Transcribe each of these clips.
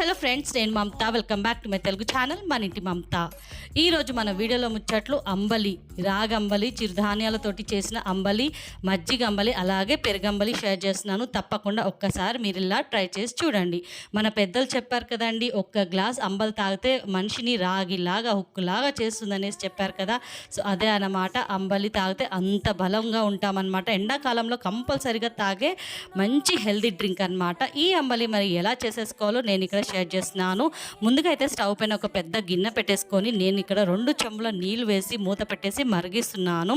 Hello friends నేను Mamata. Welcome back to my Telugu channel మన ఇంటి మమత. ఈరోజు మన వీడియోలో ముచ్చట్లు అంబలి రాగంబలి చిరుధాన్యాలతోటి చేసిన అంబలి మజ్జిగ అంబలి అలాగే పెరుగంబలి షేర్ చేస్తున్నాను. తప్పకుండా ఒక్కసారి మీరు ఇలా ట్రై చేసి చూడండి. మన పెద్దలు చెప్పారు కదండి ఒక్క గ్లాస్ అంబలి తాగితే మనిషిని రాగిలాగా హుక్కులాగా చేస్తుందనేసి చెప్పారు కదా. సో అదే అన్నమాట అంబలి తాగితే అంత బలంగా ఉంటామన్నమాట. ఎండాకాలంలో కంపల్సరిగా తాగే మంచి హెల్దీ డ్రింక్ అన్నమాట. ఈ అంబలి మరి ఎలా చేసేసుకోవాలో నేను ఇక్కడ షేర్ చేస్తున్నాను. ముందుగా అయితే స్టవ్ పైన ఒక పెద్ద గిన్నె పెట్టేసుకొని నేను ఇక్కడ రెండు చెంబుల నీళ్ళు వేసి మూత పెట్టేసి మరిగిస్తున్నాను.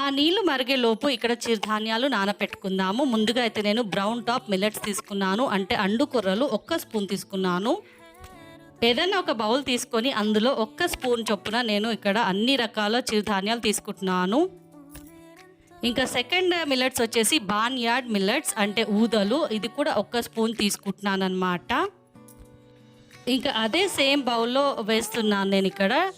ఆ నీళ్ళు మరిగే లోపు ఇక్కడ చిరుధాన్యాలు నానపెట్టుకుందాము. ముందుగా అయితే నేను బ్రౌన్ టాప్ మిల్లెట్స్ తీసుకున్నాను. అంటే అండు కూరలు ఒక్క స్పూన్ తీసుకున్నాను. ఏదైనా ఒక బౌల్ తీసుకొని అందులో ఒక్క స్పూన్ చొప్పున నేను ఇక్కడ అన్ని రకాల చిరుధాన్యాలు తీసుకుంటున్నాను. ఇంకా సెకండ్ మిల్లెట్స్ వచ్చేసి బాన్ యార్డ్ మిల్లెట్స్ అంటే ఊదలు. ఇది కూడా ఒక్క స్పూన్ తీసుకుంటున్నాను అనమాట ఇంకా అదే సేమ్ బౌల్లో వేస్తున్నాను నేను ఇక్కడ.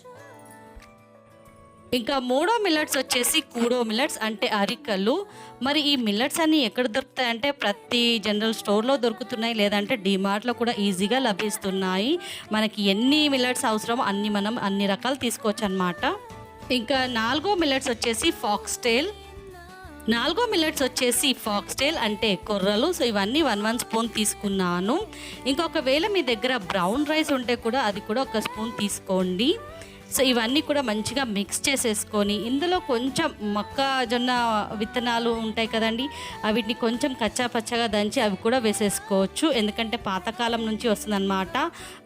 ఇంకా మూడో మిల్లెట్స్ వచ్చేసి కూడో మిల్లెట్స్ అంటే అరికలు. మరి ఈ మిల్లెట్స్ అన్ని ఎక్కడ దొరుకుతాయంటే ప్రతి జనరల్ స్టోర్లో దొరుకుతున్నాయి లేదంటే డిమార్ట్లో కూడా ఈజీగా లభిస్తున్నాయి. మనకి ఎన్ని మిల్లెట్స్ అవసరమో అన్ని మనం అన్ని రకాలు తీసుకోవచ్చు అనమాట ఇంకా నాలుగో మిల్లెట్స్ వచ్చేసి ఫాక్స్టైల్. నాలుగో మిల్లెట్స్ వచ్చేసి ఫాక్స్టైల్ అంటే కొర్రలు. సో ఇవన్నీ వన్ వన్ స్పూన్ తీసుకున్నాను. ఇంకొకవేళ మీ దగ్గర బ్రౌన్ రైస్ ఉంటే కూడా అది కూడా ఒక స్పూన్ తీసుకోండి. సో ఇవన్నీ కూడా మంచిగా మిక్స్ చేసేసుకొని ఇందులో కొంచెం మొక్కజొన్న విత్తనాలు ఉంటాయి కదండి వీటిని కొంచెం కచ్చా పచ్చగా దంచి అవి కూడా వేసేసుకోవచ్చు. ఎందుకంటే పాతకాలం నుంచి వస్తుందన్నమాట.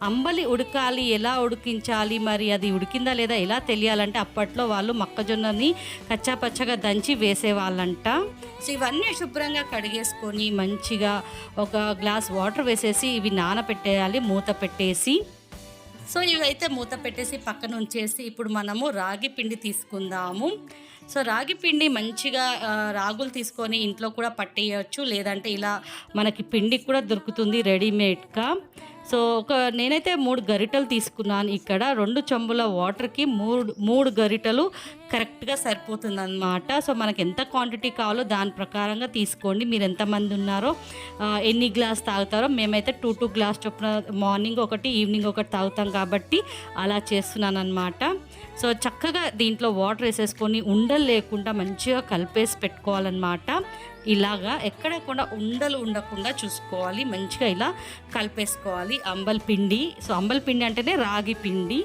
అంబలి ఉడకాలి ఎలా ఉడికించాలి మరి అది ఉడికిందా లేదా ఎలా తెలియాలంటే అప్పట్లో వాళ్ళు మొక్కజొన్నని కచ్చా పచ్చగా దంచి వేసేవాళ్ళంట. సో ఇవన్నీ శుభ్రంగా కడిగేసుకొని మంచిగా ఒక గ్లాస్ వాటర్ వేసేసి ఇవి నానపెట్టేయాలి మూత పెట్టేసి. సో ఇవైతే మూత పెట్టేసి పక్కన ఉంచేసి ఇప్పుడు మనము రాగి పిండి తీసుకుందాము. సో రాగి పిండి మంచిగా రాగులు తీసుకొని ఇంట్లో కూడా పట్టేయచ్చు. లేదంటే ఇలా మనకి పిండి కూడా దొరుకుతుంది రెడీమేడ్గా. సో ఒక నేనైతే మూడు గరిటలు తీసుకున్నాను ఇక్కడ. రెండు చెంబుల వాటర్కి మూడు మూడు గరిటలు కరెక్ట్గా సరిపోతుంది అనమాట సో మనకి ఎంత క్వాంటిటీ కావాలో దాని ప్రకారంగా తీసుకోండి. మీరు ఎంతమంది ఉన్నారో ఎన్ని గ్లాస్ తాగుతారో మేమైతే టూ టూ గ్లాస్ చొప్పున మార్నింగ్ ఒకటి ఈవినింగ్ ఒకటి తాగుతాం కాబట్టి అలా చేస్తున్నాను అనమాట సో చక్కగా దీంట్లో వాటర్ వేసేసుకొని ఉండలు లేకుండా మంచిగా కలిపేసి పెట్టుకోవాలన్నమాట. ఇలాగా ఎక్కడ కూడా ఉండలు ఉండకుండా చూసుకోవాలి. మంచిగా ఇలా కలిపేసుకోవాలి. అంబల్ పిండి. సో అంబల్ పిండి అంటేనే రాగి పిండి.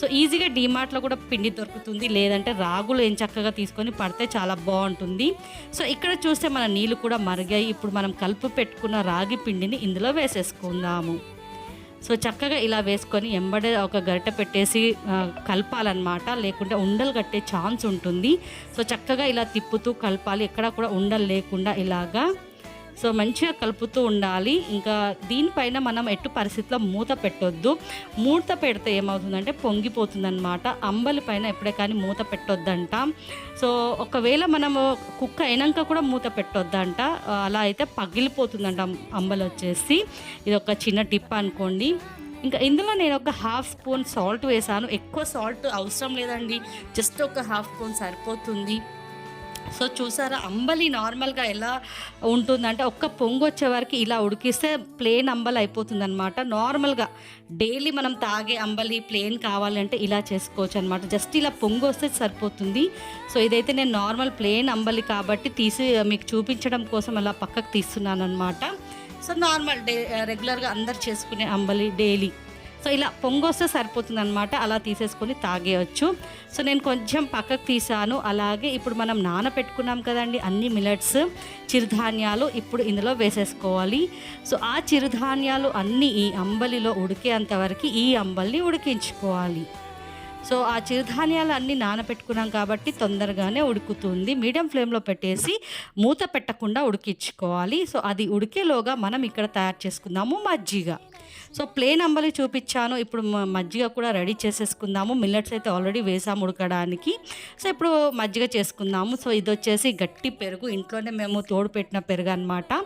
సో ఈజీగా డీమార్ట్లో కూడా పిండి దొరుకుతుంది. లేదంటే రాగులు ఏం చక్కగా తీసుకొని పడితే చాలా బాగుంటుంది. సో ఇక్కడ చూస్తే మన నీళ్ళు కూడా మరిగాయి. ఇప్పుడు మనం కలుపు పెట్టుకున్న రాగి పిండిని ఇందులో వేసేసుకుందాము. సో చక్కగా ఇలా వేసుకొని ఎంబడే ఒక గరిట పెట్టేసి కలపాలన్నమాట. లేకుంటే ఉండలు కట్టే ఛాన్స్ ఉంటుంది. సో చక్కగా ఇలా తిప్పుతూ కలపాలి. ఎక్కడా కూడా ఉండలు లేకుండా ఇలాగా సో మంచిగా కలుపుతూ ఉండాలి. ఇంకా దీనిపైన మనం ఎట్టు పరిస్థితిలో మూత పెట్టొద్దు. మూత పెడితే ఏమవుతుందంటే పొంగిపోతుందనమాట అంబలి పైన ఎప్పుడే కానీ మూత పెట్టొద్దంట. సో ఒకవేళ మనము కుక్క అయినాక కూడా మూత పెట్టొద్దంట. అలా అయితే పగిలిపోతుందంట అంబలి వచ్చేసి. ఇది ఒక చిన్న టిప్ అనుకోండి. ఇంకా ఇందులో నేను ఒక హాఫ్ స్పూన్ సాల్ట్ వేసాను ఎక్కువ సాల్ట్ అవసరం లేదండి. జస్ట్ ఒక హాఫ్ స్పూన్ సరిపోతుంది. సో చూసారా అంబలి నార్మల్గా ఎలా ఉంటుందంటే ఒక్క పొంగు వచ్చే వరకు ఇలా ఉడికిస్తే ప్లేన్ అంబలి అయిపోతుంది అనమాట నార్మల్గా డైలీ మనం తాగే అంబలి ప్లేన్ కావాలంటే ఇలా చేసుకోవచ్చు అనమాట జస్ట్ ఇలా పొంగు వస్తే సరిపోతుంది. సో ఇదైతే నేను నార్మల్ ప్లేన్ అంబలి కాబట్టి తీసి మీకు చూపించడం కోసం అలా పక్కకు తీస్తున్నాను అనమాట సో నార్మల్ డే రెగ్యులర్గా అందరు చేసుకునే అంబలి డైలీ. సో ఇలా పొంగొస్తే సరిపోతుంది అనమాట అలా తీసేసుకొని తాగేయచ్చు. సో నేను కొంచెం పక్కకు తీసాను. అలాగే ఇప్పుడు మనం నానపెట్టుకున్నాం కదండి అన్ని మిలెట్స్ చిరుధాన్యాలు ఇప్పుడు ఇందులో వేసేసుకోవాలి. సో ఆ చిరుధాన్యాలు అన్నీ ఈ అంబలిలో ఉడికేంత వరకు ఈ అంబలిని ఉడికించుకోవాలి. సో ఆ చిరుధాన్యాలు అన్నీ నానపెట్టుకున్నాం కాబట్టి తొందరగానే ఉడుకుతుంది. మీడియం ఫ్లేమ్లో పెట్టేసి మూత పెట్టకుండా ఉడికించుకోవాలి. సో అది ఉడికేలోగా మనం ఇక్కడ తయారు చేసుకుందాము మజ్జిగ. సో ప్లేన్ అంబలి చూపించాను. ఇప్పుడు మ- మజ్జిగ కూడా రెడీ చేసేసుకుందాము. మిల్లెట్స్ అయితే ఆల్రెడీ వేసాము ఉడకడానికి. సో ఇప్పుడు మజ్జిగ చేసుకుందాము. సో ఇది వచ్చేసి గట్టి పెరుగు. ఇంట్లోనే మేము తోడు పెట్టిన పెరుగు అనమాట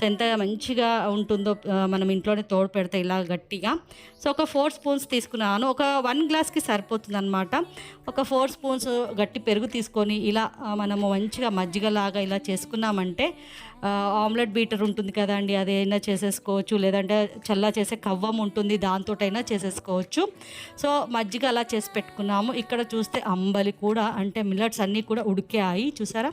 సో ఎంత మంచిగా ఉంటుందో మనం ఇంట్లోనే తోడు పెడితే ఇలా గట్టిగా. సో ఒక ఫోర్ స్పూన్స్ తీసుకున్నాను. ఒక వన్ గ్లాస్కి సరిపోతుంది అనమాట ఒక ఫోర్ స్పూన్స్ గట్టి పెరుగు తీసుకొని ఇలా మనము మంచిగా మజ్జిగలాగా ఇలా చేసుకున్నామంటే ఆమ్లెట్ బీటర్ ఉంటుంది కదండి. అదైనా చేసేసుకోవచ్చు. లేదంటే చల్లా చేసే కవ్వం ఉంటుంది దాంతోటైనా చేసేసుకోవచ్చు. సో మజ్జిగ అలా చేసి పెట్టుకున్నాము. ఇక్కడ చూస్తే అంబలి కూడా అంటే మిల్లట్స్ అన్నీ కూడా ఉడికాయి. చూసారా?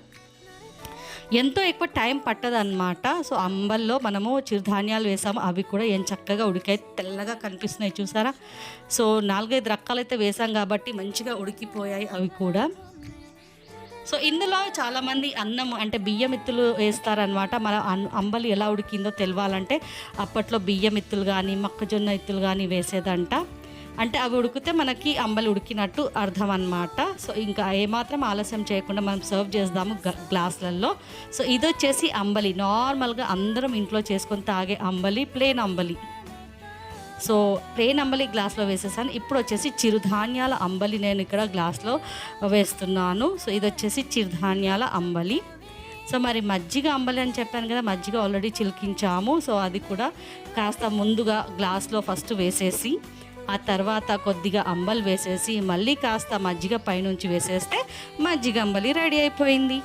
ఎంతో ఎక్కువ టైం పట్టదన్నమాట. సో అంబల్లో మనము చిరుధాన్యాలు వేసాము. అవి కూడా ఏం చక్కగా ఉడికాయి. తెల్లగా కనిపిస్తున్నాయి. చూసారా? సో నాలుగైదు రకాలైతే వేసాం కాబట్టి మంచిగా ఉడికిపోయాయి అవి కూడా. సో ఇందులో చాలామంది అన్నం అంటే బియ్యం ఎత్తులు వేస్తారనమాట మన అంబలి ఎలా ఉడికిందో తెలియాలంటే అప్పట్లో బియ్యం ఎత్తులు కానీ మొక్కజొన్న ఎత్తులు కానీ వేసేదంట. అంటే అవి ఉడికితే మనకి అంబలి ఉడికినట్టు అర్థం అన్నమాట సో ఇంకా ఏమాత్రం ఆలస్యం చేయకుండా మనం సర్వ్ చేద్దాము గ- గ్లాసులలో సో ఇది వచ్చేసి అంబలి. నార్మల్గా అందరం ఇంట్లో చేసుకొని తాగే అంబలి ప్లేన్ అంబలి. సో ప్లేన్ అంబలి గ్లాస్లో వేసేసాను. ఇప్పుడు వచ్చేసి చిరుధాన్యాల అంబలి నేను ఇక్కడ గ్లాస్లో వేస్తున్నాను. సో ఇది వచ్చేసి చిరుధాన్యాల అంబలి. సో మరి మజ్జిగ అంబలి అని చెప్పాను కదా మజ్జిగ ఆల్రెడీ చిలికించాము. సో అది కూడా కాస్త ముందుగా గ్లాస్లో ఫస్ట్ వేసేసి ఆ తర్వాత కొద్దిగా అంబలి వేసేసి మళ్ళీ కాస్త మజ్జిగ పైనుంచి వేసేస్తే మజ్జిగ అంబలి రెడీ అయిపోయింది.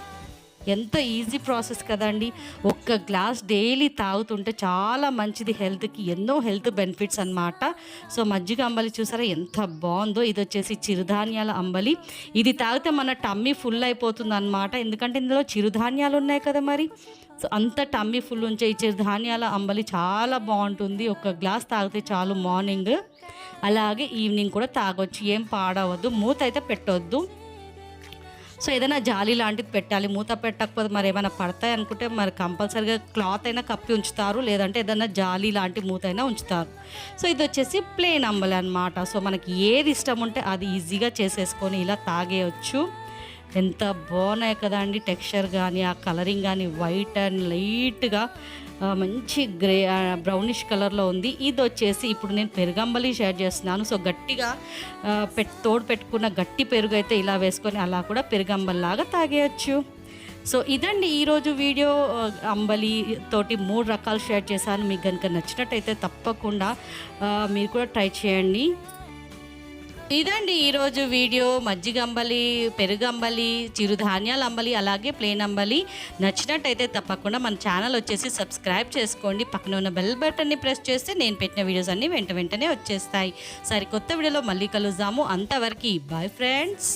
ఎంత ఈజీ ప్రాసెస్ కదండి. ఒక్క గ్లాస్ డైలీ తాగుతుంటే చాలా మంచిది హెల్త్కి ఎన్నో హెల్త్ బెనిఫిట్స్ అన్నమాట. సో మజ్జిగ అంబలి చూసారా ఎంత బాగుందో. ఇది వచ్చేసి చిరుధాన్యాల అంబలి. ఇది తాగితే మన టమ్మీ ఫుల్ అయిపోతుంది అనమాట ఎందుకంటే ఇందులో చిరుధాన్యాలు ఉన్నాయి కదా మరి. సో అంత టమ్మీ ఫుల్ ఉంచే ఈ చిరుధాన్యాల అంబలి చాలా బాగుంటుంది. ఒక గ్లాస్ తాగితే చాలు మార్నింగ్. అలాగే ఈవినింగ్ కూడా తాగొచ్చు. ఏం పాడవద్దు. మూత అయితే పెట్టొద్దు. సో ఏదైనా జాలి లాంటిది పెట్టాలి మూత పెట్టకపోతే మరి ఏమైనా పడతాయి అనుకుంటే మరి కంపల్సరీగా క్లాత్ అయినా కప్పి ఉంచుతారు లేదంటే ఏదైనా జాలి లాంటి మూత అయినా ఉంచుతారు. సో ఇది వచ్చేసి ప్లేన్ అంబలి అనమాట సో మనకి ఏది ఇష్టం ఉంటే అది ఈజీగా చేసేసుకొని ఇలా తాగేయచ్చు. ఎంత బాగున్నాయి కదా అండి టెక్స్చర్ కానీ ఆ కలరింగ్ కానీ వైట్ అండ్ లైట్గా మంచి గ్రే బ్రౌనిష్ కలర్లో ఉంది. ఇది వచ్చేసి ఇప్పుడు నేను పెరుగంబలి షేర్ చేస్తున్నాను. సో గట్టిగా పెట్ తోడు పెట్టుకున్న గట్టి పెరుగు అయితే ఇలా వేసుకొని అలా కూడా పెరుగంబల్లాగా తాగేయచ్చు. సో ఇదండి ఈరోజు వీడియో. అంబలి తోటి మూడు రకాలు షేర్ చేశాను. మీకు కనుక నచ్చినట్టయితే తప్పకుండా మీరు కూడా ట్రై చేయండి. ఇదండి ఈరోజు వీడియో. మజ్జిగంబలి పెరుగంబలి చిరుధాన్యాల అంబలి అలాగే ప్లేన్ అంబలి నచ్చినట్టయితే తప్పకుండా మన ఛానల్ వచ్చేసి సబ్స్క్రైబ్ చేసుకోండి. పక్కన ఉన్న బెల్ బటన్ని ప్రెస్ చేస్తే నేను పెట్టిన వీడియోస్ అన్నీ వెంట వెంటనే వచ్చేస్తాయి. సరే కొత్త వీడియోలో మళ్ళీ కలుద్దాము. అంతవరకు బాయ్ ఫ్రెండ్స్.